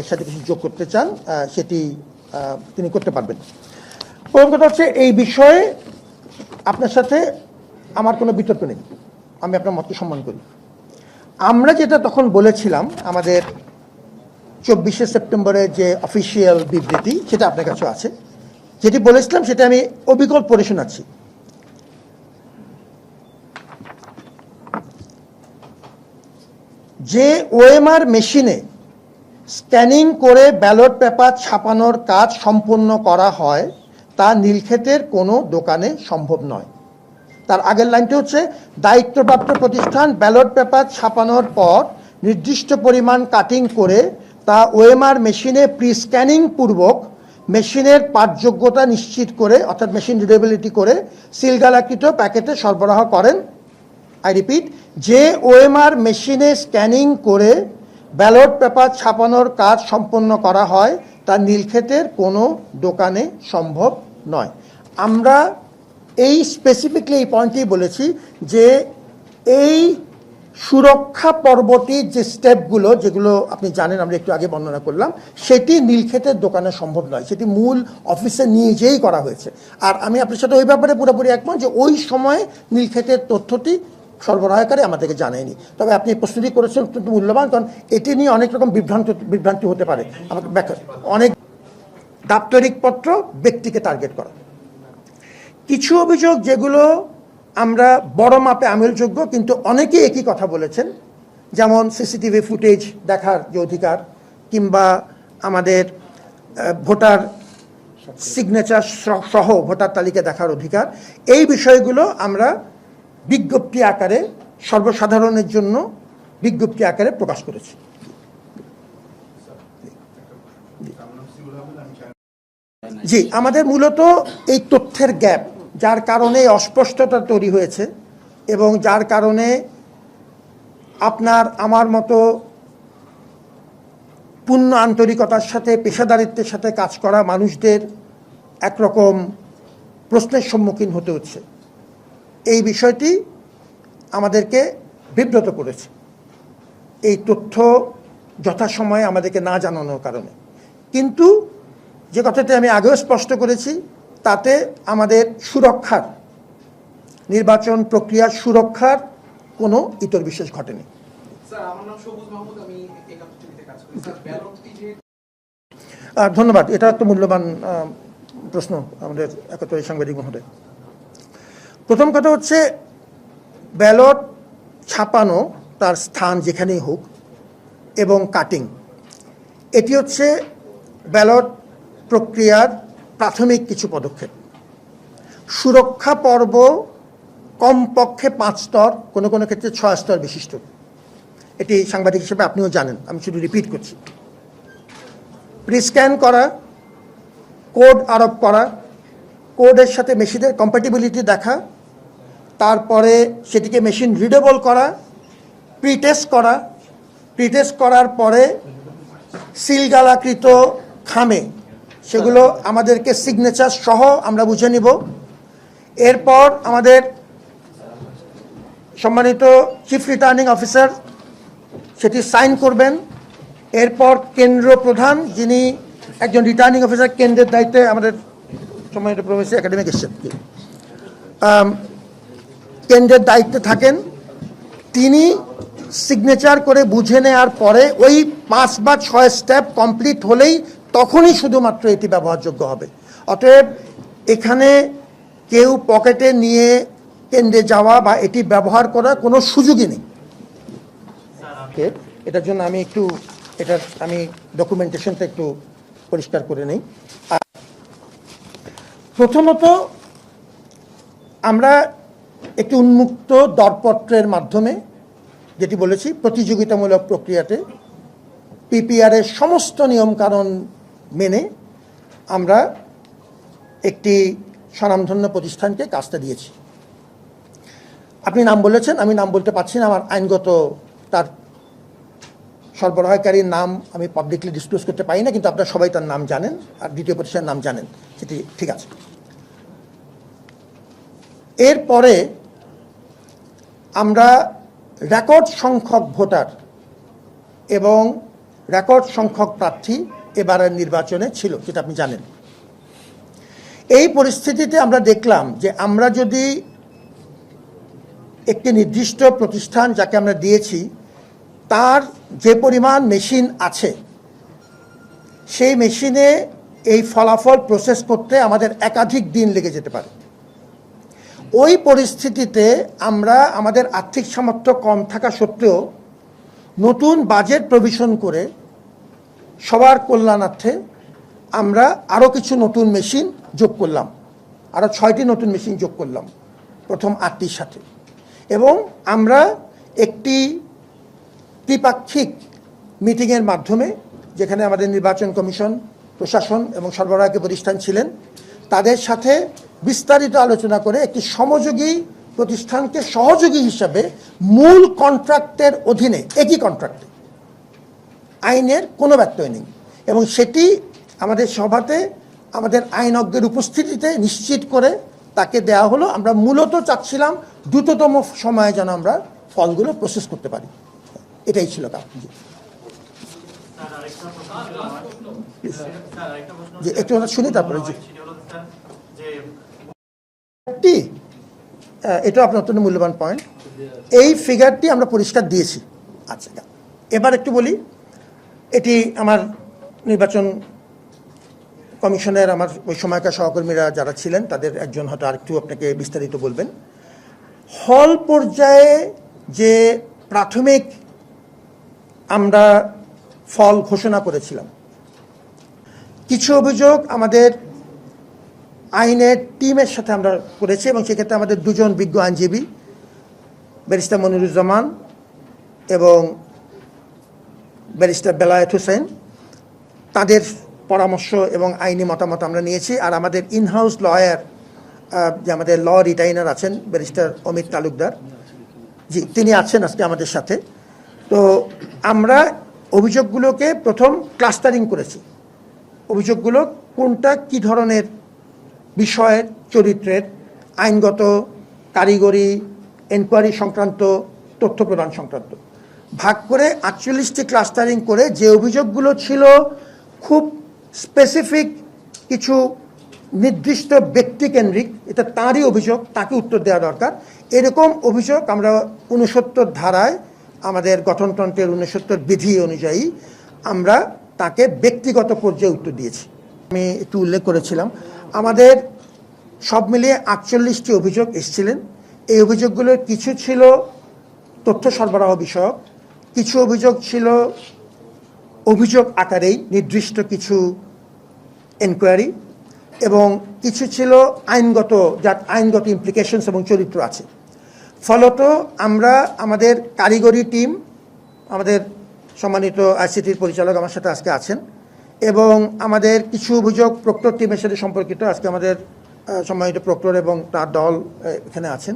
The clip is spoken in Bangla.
এর সাথে কিছু যোগ করতে চান সেটি তিনি করতে পারবেন। প্রথম কথা হচ্ছে, এই বিষয়ে আপনার সাথে আমার কোনো বিতর্ক নেই। আমি আপনার মতকে সম্মান করি। আমরা যেটা তখন বলেছিলাম, আমাদের চব্বিশে সেপ্টেম্বরে যে অফিসিয়াল বিবৃতি, সেটা আপনার কাছে আছে। যেটি বলেছিলাম, সেটা আমি অবিকল পড়ে শোনাচ্ছি। যে ওএমআর মেশিনে স্ক্যানিং করে ব্যালট পেপার ছাপানোর কাজ সম্পন্ন করা হয়, তা নীলক্ষেতের কোনো দোকানে সম্ভব নয়। তার আগের লাইনটি হচ্ছে, দায়িত্বপ্রাপ্ত প্রতিষ্ঠান ব্যালট পেপার ছাপানোর পর নির্দিষ্ট পরিমাণ কাটিং করে তা ওএমআর মেশিনে প্রি স্ক্যানিং পূর্বক মেশিনের পাঠযোগ্যতা নিশ্চিত করে, অর্থাৎ মেশিন রিডেবিলিটি করে সিলগালাকৃত প্যাকেটে সরবরাহ করেন। আই রিপিট যে ওএমআর মেশিনে স্ক্যানিং করে ব্যালট পেপার ছাপানোর কাজ সম্পন্ন করা হয়, তা নীলক্ষেতের কোনো দোকানে সম্ভব নয়। আমরা এই স্পেসিফিকলি এই পয়েন্টেই বলেছি যে এই সুরক্ষা পর্বটির যে স্টেপগুলো যেগুলো আপনি জানেন, আমরা একটু আগে বর্ণনা করলাম, সেটি নীলক্ষেতের দোকানে সম্ভব নয়। সেটি মূল অফিসে যেয়েই করা হয়েছে। আর আমি আপনার সাথে ওই ব্যাপারে পুরোপুরি একমত যে ওই সময়ে নীলক্ষেতের তথ্যটি সরবরাহকারী আমাদেরকে জানায়নি। তবে আপনি প্রস্তুতি করেছেন, অত্যন্ত মূল্যবান, কারণ এটি নিয়ে অনেক রকম বিভ্রান্ত, বিভ্রান্তি হতে পারে। আমাকে ব্যাখ্যা, অনেক দাপ্তরিক পত্র ব্যক্তিকে টার্গেট করা। কিছু অভিযোগ যেগুলো আমরা বড় মাপে আমিলযোগ্য, কিন্তু অনেকেই একই কথা বলেছেন। যেমন সিসিটিভি ফুটেজ দেখার যে অধিকার, কিংবা আমাদের ভোটার সিগনেচার সহ ভোটার তালিকা দেখার অধিকার। এই বিষয়গুলো আমরা বিজ্ঞপ্তি আকারে, সর্বসাধারণের জন্য বিজ্ঞপ্তি আকারে প্রকাশ করেছি। জি, আমাদের মূলত এই তথ্যের গ্যাপ, যার কারণে অস্পষ্টতা তৈরি হয়েছে এবং যার কারণে আপনার, আমার মতো পূর্ণ আন্তরিকতার সাথে, পেশাদারিত্বের সাথে কাজ করা মানুষদের একরকম প্রশ্নের সম্মুখীন হতে হচ্ছে। বিষয়টি আমাদেরকে বিব্রত করেছে। এই তথ্য যথাসময়ে আমাদেরকে না জানানোর কারণে। কিন্তু যে কথাটি আমি আগেও স্পষ্ট করেছি তাতে আমাদের সুরক্ষার নির্বাচন প্রক্রিয়ার সুরক্ষার কোনো ইতর বিশেষ ঘটেনি। ধন্যবাদ এটা একটা মূল্যবান প্রশ্ন আমাদের একত্রে সাংবাদিক মহোদয়। প্রথম কথা হচ্ছে ব্যালট ছাপানো তার স্থান যেখানেই হোক এবং কাটিং। এটি হচ্ছে ব্যালট প্রক্রিয়ার প্রাথমিক কিছু পদক্ষেপ। সুরক্ষা পর্ব কমপক্ষে পাঁচ স্তর, কোনো কোনো ক্ষেত্রে ছয় স্তর বিশিষ্ট। এটি সাংবাদিক হিসেবে আপনিও জানেন, আমি শুধু রিপিট করছি। প্রিস্ক্যান করা, কোড আরোপ করা, কোডের সাথে মেশিনের কম্প্যাটিবিলিটি দেখা তারপরে সেটিকে মেশিন রিডেবল করা প্রিটেস্ট করা প্রিটেস্ট করার পরে সিলগালাকৃত খামে, সেগুলো আমাদেরকে সিগনেচার সহ আমরা বুঝে নিব। এরপর আমাদের সম্মানিত চিফ রিটার্নিং অফিসার সেটি সাইন করবেন। এরপর কেন্দ্র প্রধান, যিনি একজন রিটার্নিং অফিসার কেন্দ্রের দায়িত্বে আমাদের সম্মানিত প্রফেসর একাডেমিক এসছেন। কেন্দ্রের দায়িত্বে থাকেন। তিনি সিগনেচার করে বুঝে নেওয়ার পরে ওই পাঁচ বা ছয় স্টেপ কমপ্লিট হলেই তখনই শুধুমাত্র এটি ব্যবহারযোগ্য হবে। অতএব এখানে কেউ পকেটে নিয়ে কেন্দ্রে যাওয়া বা এটি ব্যবহার করার কোনো সুযোগই নেই। এটার জন্য আমি একটু এটার আমি ডকুমেন্টেশনটা একটু পরিষ্কার করে নেই। আর প্রথমত আমরা একটি উন্মুক্ত দরপত্রের মাধ্যমে যেটি বলেছি, প্রতিযোগিতামূলক প্রক্রিয়াতে পিপিআরের সমস্ত নিয়মকানুন মেনে আমরা একটি স্বনামধন্য প্রতিষ্ঠানকে কাজটা দিয়েছি। আপনি নাম বলেছেন, আমি নাম বলতে পারছি না, আমার আইনগত তার সরবরাহকারীর নাম আমি পাবলিকলি ডিসক্লোজ করতে পারি না, কিন্তু আপনারা সবাই তার নাম জানেন, আর দ্বিতীয় প্রতিষ্ঠানের নাম জানেন, সেটি ঠিক আছে। এরপরে আমরা রেকর্ড সংখ্যক ভোটার এবং রেকর্ড সংখ্যক প্রার্থী এবারের নির্বাচনে ছিল যেটা আপনি জানেন। এই পরিস্থিতিতে আমরা দেখলাম যে আমরা যদি একটি নির্দিষ্ট প্রতিষ্ঠান যাকে আমরা দিয়েছি, তার যে পরিমাণ মেশিন আছে, সেই মেশিনে এই ফলাফল প্রসেস করতে আমাদের একাধিক দিন লেগে যেতে পারে। ওই পরিস্থিতিতে আমরা আমাদের আর্থিক সামর্থ্য কম থাকা সত্ত্বেও নতুন বাজেট প্রভিশন করে সবার কল্যাণার্থে আমরা আরও কিছু নতুন মেশিন যোগ করলাম। আরও ছয়টি নতুন মেশিন যোগ করলাম, প্রথম আটটির সাথে। এবং আমরা একটি ত্রিপাক্ষিক মিটিংয়ের মাধ্যমে, যেখানে আমাদের নির্বাচন কমিশন, প্রশাসন এবং সরবরাহকে প্রতিষ্ঠান ছিলেন তাদের সাথে বিস্তারিত আলোচনা করে একটি সমযোগী প্রতিষ্ঠানকে সহযোগী হিসাবে মূল কন্ট্রাক্টের অধীনে একই কন্ট্রাক্টে আইনের কোনো ব্যত্যয় নেই। এবং সেটি আমাদের সভাতে আমাদের আইনজ্ঞের উপস্থিতিতে নিশ্চিত করে তাকে দেওয়া হলো। আমরা মূলত চাচ্ছিলাম দ্রুততম সময়ে যেন আমরা ফলগুলো প্রসেস করতে পারি। এটাই ছিল কাজ। জি, একটু শুনি তারপরে, জি। সেটি হলো স্যার যে ফিগারটি আহ, এটা আপনার অত্যন্ত মূল্যবান পয়েন্ট এই ফিগারটি আমরা পরিষ্কার দিয়েছি। আচ্ছা এবার একটু বলি এটি আমার নির্বাচন কমিশনের আমার ওই সময়কার সহকর্মীরা যারা ছিলেন তাদের একজন হয়তো আরেকটু আপনাকে বিস্তারিত বলবেন। হল পর্যায়ে যে প্রাথমিক আমরা ফল ঘোষণা করেছিলাম কিছু অভিযোগ আমাদের আইনের টিমের সাথে আমরা করেছি এবং সেক্ষেত্রে আমাদের দুজন বিজ্ঞ আইনজীবী, ব্যারিস্টার মনিরুজ্জামান এবং ব্যারিস্টার বেলায়েত হোসেন। তাদের পরামর্শ এবং আইনি মতামত আমরা নিয়েছি আর আমাদের ইনহাউস লয়ার যে আমাদের ল রিটাইনার আছেন, ব্যারিস্টার অমিত তালুকদার, জি, তিনি আছেন আজকে আমাদের সাথে। তো আমরা অভিযোগগুলোকে প্রথম ক্লাস্টারিং করেছি। অভিযোগগুলো কোনটা, কি ধরনের বিষয়ের চরিত্রের আইনগত কারিগরি এনকোয়ারি সংক্রান্ত তথ্য প্রদান সংক্রান্ত। ভাগ করে আটচল্লিশটি ক্লাস্টারিং করে যে অভিযোগগুলো ছিল খুব স্পেসিফিক কিছু নির্দিষ্ট ব্যক্তিকেন্দ্রিক এটা তাঁরই অভিযোগ, তাকে উত্তর দেওয়া দরকার। এরকম অভিযোগ আমরা উনসত্তর ধারায় আমাদের গঠনতন্ত্রের উনসত্তর বিধি অনুযায়ী আমরা তাকে ব্যক্তিগত পর্যায়ে উত্তর দিয়েছি। আমি একটু উল্লেখ করেছিলাম আমাদের সব মিলিয়ে আটচল্লিশটি অভিযোগ এসেছিলেন। এই অভিযোগগুলোর কিছু ছিল তথ্য সরবরাহ বিষয়ক, কিছু অভিযোগ ছিল অভিযোগ আকারেই নির্দিষ্ট কিছু এনকোয়ারি এবং কিছু ছিল আইনগত, যার আইনগত ইমপ্লিকেশনস এবং চরিত্র আছে। ফলত আমরা আমাদের কারিগরি টিম আমাদের সম্মানিত আইসিটির পরিচালক আমার সাথে আজকে আছেন। এবং আমাদের কিছু অভিযোগ প্রক্টর টিমের সাথে সম্পর্কিত। আজকে আমাদের সম্মানিত প্রক্টর এবং তার দল এখানে আছেন।